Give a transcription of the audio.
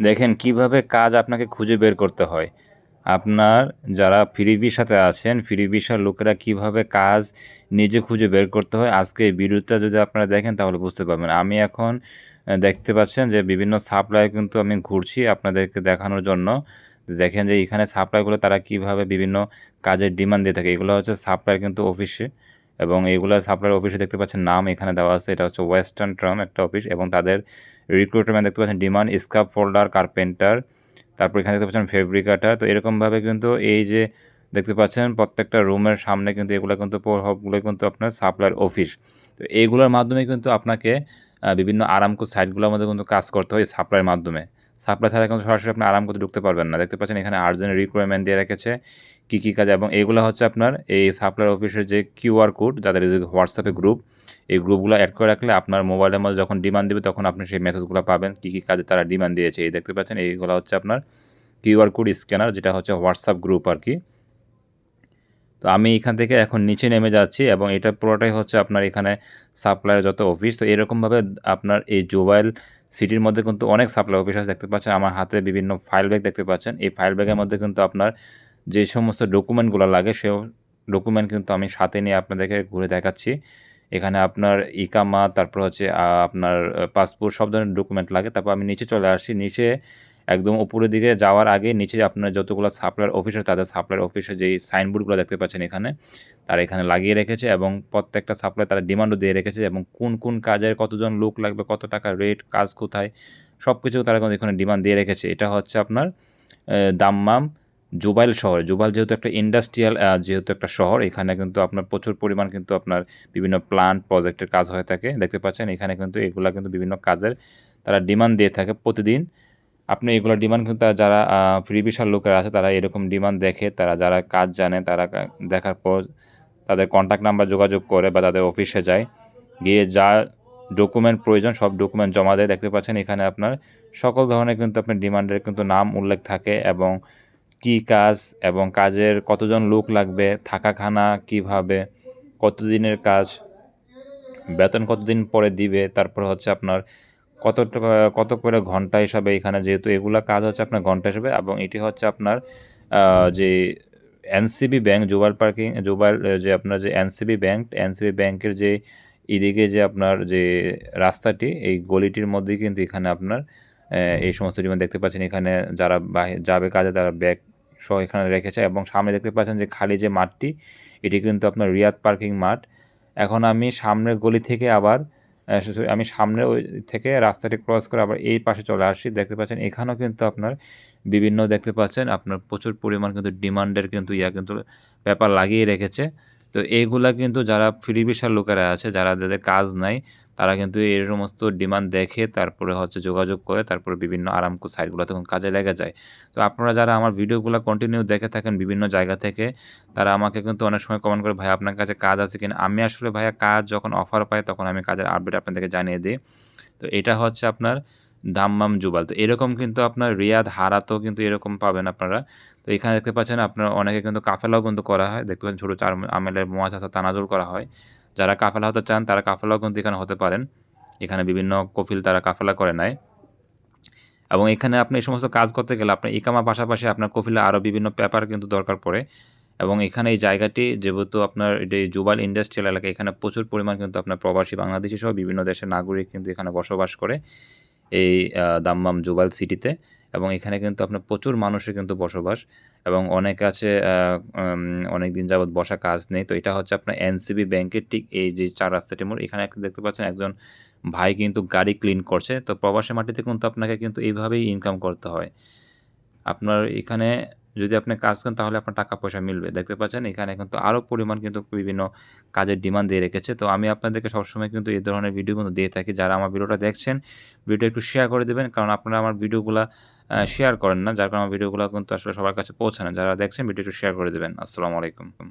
দেখেন কীভাবে কাজ আপনাকে খুঁজে বের করতে হয়। আপনার যারা ফ্রি সাথে আছেন ফ্রি ভিসার লোকেরা কীভাবে কাজ নিজে খুঁজে বের করতে হয়, আজকে এই ভিডিওটা যদি আপনারা দেখেন তাহলে বুঝতে পারবেন। আমি এখন দেখতে পাচ্ছেন যে বিভিন্ন সাপ্লাই কিন্তু আমি ঘুরছি আপনাদেরকে দেখানোর জন্য। দেখেন যে এখানে সাপ্লাইগুলো তারা কীভাবে বিভিন্ন কাজের ডিমান্ড দিয়ে থাকে। এগুলো হচ্ছে সাপ্লাই কিন্তু অফিসে এবং এগুলো সাপ্লাইয়ের অফিসে দেখতে পাচ্ছেন নাম এখানে দেওয়া আছে। এটা হচ্ছে ওয়েস্টার্ন ট্রাম একটা অফিস এবং তাদের রিক্রুটমেন্ট দেখতে পাচ্ছেন ডিমান্ড স্কাপ ফোল্ডার কার্পেন্টার তারপর এখানে দেখতে পাচ্ছেন ফেব্রিকাটার তো এরকমভাবে কিন্তু এই যে দেখতে পাচ্ছেন প্রত্যেকটা রুমের সামনে কিন্তু এগুলো কিন্তু সবগুলো কিন্তু আপনার সাপ্লাইয়ের অফিস তো এইগুলোর মাধ্যমে কিন্তু আপনাকে বিভিন্ন আরামকো সাইটগুলোর মধ্যে কিন্তু কাজ করতে হয় সাপ্লাইয়ের মাধ্যমে। সাপ্লাই ছাড়া কিন্তু সরাসরি আপনি আরাম করতে ঢুকতে পারবেন না। দেখতে পাচ্ছেন এখানে আর্জেন্ট রিকোয়ারমেন্ট দিয়ে রেখেছে। কী কী কাজ এবং এইগুলো হচ্ছে আপনার এই সাপ্লাইয়ের অফিসের যে কিউআর কোড, যাদের যে হোয়াটসঅ্যাপে গ্রুপ এই গ্রুপগুলো অ্যাড করে রাখলে আপনার মোবাইলের মধ্যে যখন ডিমান্ড দেবে তখন আপনি সেই মেসেজগুলো পাবেন, কী কী কাজে তারা ডিমান্ড দিয়েছে। এই দেখতে পাচ্ছেন এইগুলো হচ্ছে আপনার কিউআর কোড স্ক্যানার যেটা হচ্ছে হোয়াটসঅ্যাপ গ্রুপ আর কি। তো আমি এখান থেকে এখন নিচে নেমে যাচ্ছি এবং এটা পুরোটাই হচ্ছে আপনার এখানে সাপ্লাইয়ের যত অফিস তো এরকমভাবে আপনার এই জোবাইল সিটির মধ্যে কিন্তু অনেক সাপ্লাই অফিসার্স দেখতে পাচ্ছেন। আমার হাতে বিভিন্ন ফাইল ব্যাগ দেখতে পাচ্ছেন। এই ফাইল ব্যাগের মধ্যে কিন্তু আপনার যে সমস্ত ডকুমেন্টগুলো লাগে, সে ডকুমেন্ট কিন্তু আমি সাথে নিয়ে আপনাদেরকে ঘুরে দেখাচ্ছি। এখানে আপনার ইকামা, তারপর হচ্ছে আপনার পাসপোর্ট সব ধরনের ডকুমেন্ট লাগে। তারপর আমি নিচে চলে আসি নিচে একদম উপরের দিকে যাওয়ার আগে নিচে আপনার যতগুলো সাপ্লাইয়ের অফিসার তাদের সাপ্লাইয়ের অফিসে যেই সাইনবোর্ডগুলো দেখতে পাচ্ছেন এখানে, তারা এখানে লাগিয়ে রেখেছে এবং প্রত্যেকটা সাপ্লাই তারা ডিমান্ডও দিয়ে রেখেছে এবং কোন কোন কাজের কতজন লোক লাগবে, কত টাকা রেট কাজ কোথায় সব কিছু তারা কিন্তু এখানে ডিমান্ড দিয়ে রেখেছে। এটা হচ্ছে আপনার দাম্মাম জুবাইল শহর। জুবাইল যেহেতু একটা ইন্ডাস্ট্রিয়াল যেহেতু একটা শহর, এখানে কিন্তু আপনার প্রচুর পরিমাণ কিন্তু আপনার বিভিন্ন প্লান্ট প্রজেক্টের কাজ হয়ে থাকে। দেখতে পাচ্ছেন এখানে কিন্তু এগুলা কিন্তু বিভিন্ন কাজের তারা ডিমান্ড দিয়ে থাকে প্রতিদিন। আপনি এগুলো ডিমান্ড কিন্তু যারা ফ্রি ভিসার লোকেরা আছে, তারা এরকম ডিমান্ড দেখে, তারা যারা কাজ জানে, তারা দেখার পর তাদের কন্ট্যাক্ট নাম্বার যোগাযোগ করে বা তাদের অফিসে যায়। গিয়ে যা ডকুমেন্ট প্রয়োজন, সব ডকুমেন্ট জমা দেয়। দেখতে পাচ্ছেন এখানে আপনার সকল ধরনের কিন্তু আপনার ডিমান্ডের কিন্তু নাম উল্লেখ থাকে এবং কি কাজ এবং কাজের কতজন লোক লাগবে থাকা খানা কীভাবে, কতদিনের কাজ, বেতন কতদিন পরে দিবে, তারপর হচ্ছে আপনার কত কত করে ঘণ্টা হিসাবে এখানে যেহেতু এগুলা কাজ হচ্ছে আপনার ঘণ্টা হিসাবে এবং এটি হচ্ছে আপনার যে NCB bank Jubail parking Jubail যে আপনার যে এনসিবি ব্যাংক এনসিবি ব্যাংকের যে এদিকে যে আপনার যে রাস্তাটি, এই গলিটির মধ্যেই কিন্তু এখানে আপনার এই সমস্ত জীবন দেখতে পাচ্ছেন। এখানে যারা যাবে কাজে তারা ব্যাগ সহ এখানে রেখেছে এবং সামনে দেখতে পাচ্ছেন যে খালি যে মাঠটি, এটি কিন্তু আপনার রিয়াদ পার্কিং মাঠ। এখন আমি সামনের গলি থেকে আবার আমি সামনে ওই থেকে রাস্তাটি ক্রস করে আবার এই পাশে চলে আসি। দেখতে পাচ্ছেন, এখানেও কিন্তু আপনার বিভিন্ন দেখতে পাচ্ছেন, আপনার প্রচুর পরিমাণ কিন্তু ডিমান্ডের কিন্তু ইয়া কিন্তু ব্যাপার লাগিয়ে রেখেছে। তো এইগুলা কিন্তু যারা ফ্রি ভিসার লোকেরা আছে, যারা যাদের কাজ নাই তারা কিন্তু এই সমস্ত ডিমান্ড দেখে তারপরে হচ্ছে যোগাযোগ করে তারপরে বিভিন্ন আরামকো সাইটগুলো তখন কাজে লেগে যায়। তো আপনারা যারা আমার ভিডিওগুলো কন্টিনিউ দেখে থাকেন বিভিন্ন জায়গা থেকে, তারা আমাকে কিন্তু অনেক সময় কমেন্ট করে, ভাই, আপনার কাছে কাজ আছে কিনা? আমি আসলে ভাইয়া কাজ যখন অফার পাই তখন আমি কাজের আপডেট আপনাদেরকে জানিয়ে দিই। তো এটা হচ্ছে আপনার দাম্মাম জুবাল। তো এরকম কিন্তু আপনার রিয়াদ হারাতেও কিন্তু এরকম পাবেন আপনারা। তো এখানে দেখতে পাচ্ছেন আপনার অনেকে কিন্তু কাফেলাও কিন্তু করা হয়। দেখতে পাচ্ছেন ছোটো চার আমেলের মোয়াশাসা তানাজুল করা হয়। যারা কাফেলা হতে চান, তারা কাফেলাও কিন্তু এখানে হতে পারেন। এখানে বিভিন্ন কফিল তারা কাফেলা করে নেয়। এবং এখানে আপনি এই সমস্ত কাজ করতে গেলে আপনার ইকামা পাশাপাশি আপনার কফিলে আরও বিভিন্ন পেপার কিন্তু দরকার পড়ে। এবং এখানে এই জায়গাটি, যেহেতু আপনার এটি জুবাল ইন্ডাস্ট্রিয়াল এলাকা, এখানে প্রচুর পরিমাণ কিন্তু আপনার প্রবাসী বাংলাদেশি সহ বিভিন্ন দেশের নাগরিক কিন্তু এখানে বসবাস করে। এই দাম্মাম জুবাল সিটিতে। এবং এখানে কিন্তু আপনার প্রচুর মানুষের কিন্তু বসবাস এবং অনেক আছে অনেক দিন যাবৎ বসা কাজ নেই। তো এটা হচ্ছে আপনার এনসিবি ব্যাংকের ঠিক এই যে চার রাস্তাটি মোড়, এখানে একটা দেখতে পাচ্ছেন একজন ভাই কিন্তু গাড়ি ক্লিন করছে। তো প্রবাসী মাটিতে কিন্তু আপনাকে কিন্তু এইভাবেই ইনকাম করতে হয়। আপনার এখানে যদি আপনি কাজ করেন তাহলে আপনার টাকা পয়সা মিলবে। দেখতে পাচ্ছেন এখানে কিন্তু আরও পরিমাণ কিন্তু বিভিন্ন কাজের ডিমান্ড দিয়ে রেখেছে। তো আমি আপনাদেরকে সবসময় কিন্তু এই ধরনের ভিডিও কিন্তু দিয়ে থাকি। যারা আমার ভিডিওটা দেখছেন ভিডিও একটু শেয়ার করে দেবেন। কারণ আপনারা আমার ভিডিওগুলো শেয়ার করেন না, যার কারণে ভিডিওগুলো কিন্তু আসলে সবার কাছে পৌঁছানো যারা দেখছেন ভিডিওটি শেয়ার করে দেবেন। আসসালামু আলাইকুম।